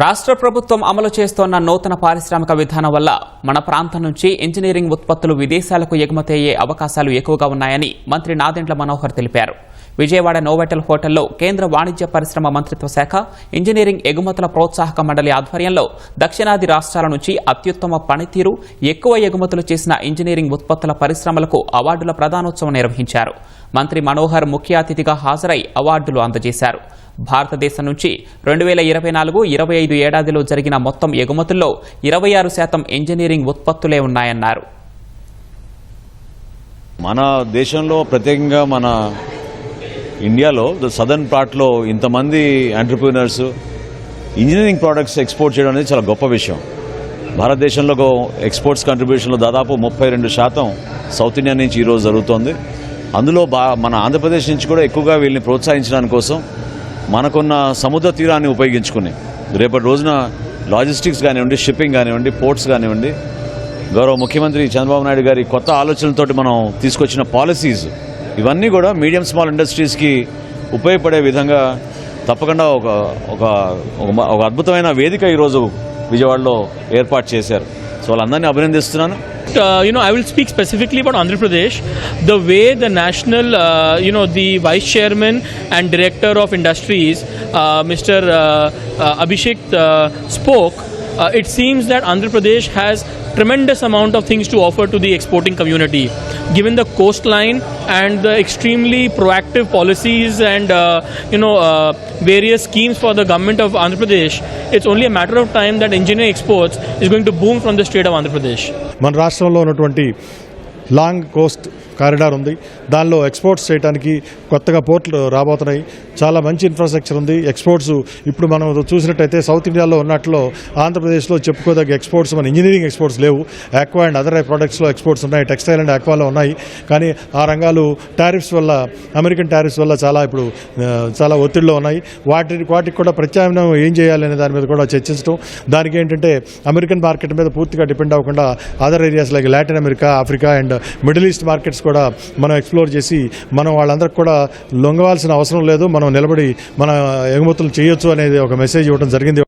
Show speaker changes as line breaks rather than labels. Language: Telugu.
రాష్ట్ర ప్రభుత్వం అమలు చేస్తోన్న నూతన పారిశ్రామిక విధానం వల్ల మన ప్రాంతం నుంచి ఇంజనీరింగ్ ఉత్పత్తులు విదేశాలకు ఎగుమతయ్యే అవకాశాలు ఎక్కువగా ఉన్నాయని మంత్రి నాదెండ్ల మనోహర్ తెలిపారు. విజయవాడ నోవెటల్ హోటల్లో కేంద్ర వాణిజ్య పరిశ్రమ మంత్రిత్వ శాఖ ఇంజనీరింగ్ ఎగుమతుల ప్రోత్సాహక మండలి ఆధ్వర్యంలో దక్షిణాది రాష్ట్రాల నుంచి అత్యుత్తమ పనితీరు ఎక్కువ ఎగుమతులు చేసిన ఇంజనీరింగ్ ఉత్పత్తుల పరిశ్రమలకు అవార్డుల ప్రదానోత్సవం నిర్వహించారు. మంత్రి మనోహర్ ముఖ్య అతిథిగా హాజరై అవార్డులు అందజేశారు. భారతదేశం నుంచి రెండు వేల ఇరవై నాలుగు ఇరవై ఐదు ఏడాదిలో జరిగిన మొత్తం ఎగుమతుల్లో ఇరవై ఆరు శాతం ఇంజనీరింగ్ ఉత్పత్తులే ఉన్నాయన్నారు.
మన దేశంలో ప్రత్యేకంగా మన ఇండియాలో సదర్న్ పార్ట్లో ఇంతమంది ఎంటర్ప్రీనర్స్ ఇంజనీరింగ్ ప్రోడక్ట్స్ ఎక్స్పోర్ట్ చేయడం అనేది చాలా గొప్ప విషయం. భారతదేశంలో ఎక్స్పోర్ట్స్ కంట్రిబ్యూషన్లో దాదాపు ముప్పై రెండు శాతం సౌత్ ఇండియా నుంచి ఈరోజు జరుగుతోంది. అందులో బా మన ఆంధ్రప్రదేశ్ నుంచి కూడా ఎక్కువగా వీళ్ళని ప్రోత్సహించడానికి కోసం మనకున్న సముద్ర తీరాన్ని ఉపయోగించుకుని రేపటి రోజున లాజిస్టిక్స్ కానివ్వండి షిప్పింగ్ కానివ్వండి పోర్ట్స్ కానివ్వండి గౌరవ ముఖ్యమంత్రి చంద్రబాబు నాయుడు గారి కొత్త ఆలోచనలతోటి మనం తీసుకొచ్చిన పాలసీస్ ఇవన్నీ కూడా మీడియం స్మాల్ ఇండస్ట్రీస్కి ఉపయోగపడే విధంగా తప్పకుండా ఒక ఒక ఒక ఒక అద్భుతమైన వేదిక ఈరోజు విజయవాడలో ఏర్పాటు చేశారు. సో వాళ్ళందరినీ అభినందిస్తున్నాను.
Uh, you know, I will speak specifically about Andhra Pradesh. The way the national, uh, you know, the vice chairman and director of industries, uh, Mr. Uh, uh, Abhishek uh, spoke. Uh, it seems that Andhra Pradesh has tremendous amount of things to offer to the exporting community given the coastline and the extremely proactive policies and uh, you know uh, various schemes for the government of andhra pradesh it's only a matter of time that engineering exports is going to boom from the state of andhra pradesh
మన రాష్ట్రంలో ఉన్నటువంటి లాంగ్ కోస్ట్ కారిడార్ ఉంది. దానిలో ఎక్స్పోర్ట్స్ చేయడానికి కొత్తగా పోర్ట్లు రాబోతున్నాయి. చాలా మంచి ఇన్ఫ్రాస్ట్రక్చర్ ఉంది. ఎక్స్పోర్ట్స్ ఇప్పుడు మనం చూసినట్టయితే సౌత్ ఇండియాలో ఉన్నట్లో ఆంధ్రప్రదేశ్లో చెప్పుకోదగ్గ ఎక్స్పోర్ట్స్ మన ఇంజనీరింగ్ ఎక్స్పోర్ట్స్ లేవు. ఆక్వా అండ్ అదర్ ప్రొడక్ట్స్లో ఎక్స్పోర్ట్స్ ఉన్నాయి. టెక్స్టైల్ అండ్ ఆక్వాలో ఉన్నాయి. కానీ ఆ రంగాలు టారిఫ్స్ వల్ల అమెరికన్ టారిఫ్స్ వల్ల చాలా ఇప్పుడు చాలా ఒత్తిడిలో ఉన్నాయి. వాటి వాటికి కూడా ప్రత్యామ్నాయం ఏం చేయాలి అనే దాని మీద కూడా చర్చించడం దానికి ఏంటంటే అమెరికన్ మార్కెట్ మీద పూర్తిగా డిపెండ్ అవ్వకుండా other areas like Latin America Africa and Middle East markets కూడా మనం ఎక్స్ప్లోర్ చేసి మనం వాళ్ళందరికీ కూడా లొంగవాల్సిన అవసరం లేదు. మనం నిలబడి మన ఎగుమతులు చేయొచ్చు అనేది ఒక మెసేజ్ ఇవ్వడం జరిగింది.